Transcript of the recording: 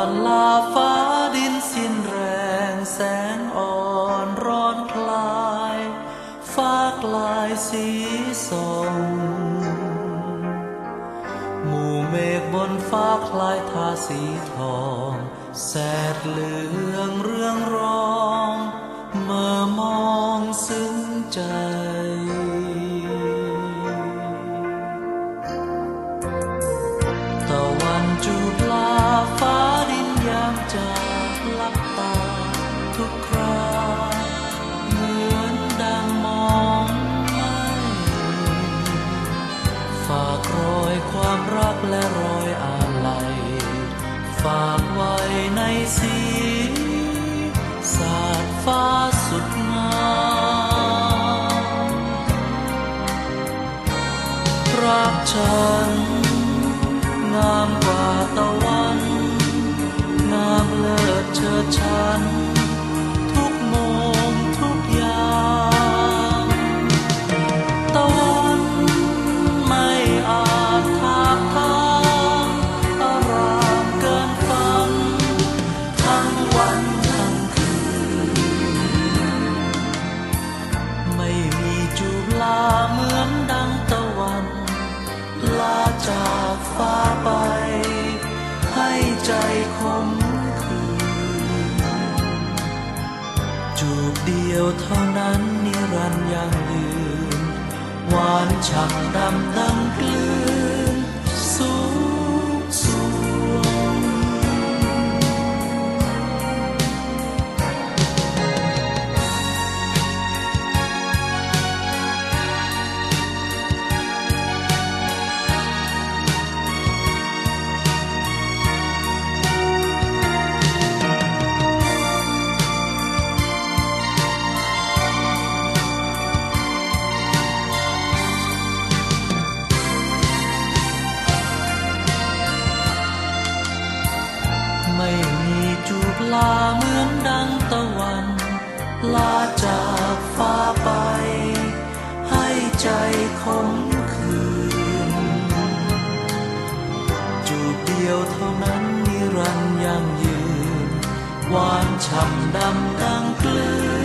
่อนลาฟ้าดินสิ้นแรงแสงอ่อนร้อนคลาย ฟ้ากลายสีส่องหมู่เมฆบนฟ้าคลายทาสีทอง แสดเหลืองเรื่องรองเมื่อมองซึ้งใจตะวันจูบ และรอยอาลัย ฝากไว้ในสีสาดฟ้าสุดงามรักฉัน งามกว่าตะวัน งามเลิศเชิดชัน ฟ้าไป ให้ใจคมคืนจูบเดียวเท่านั้นนิรันดร์ยังยืน หวานฉ่ำดำดัง ลาจากฟ้าไป ให้ใจคมคืน จูบเดียวเท่านั้นนิรันยังยืน หวานฉ่ำดำดังกลืน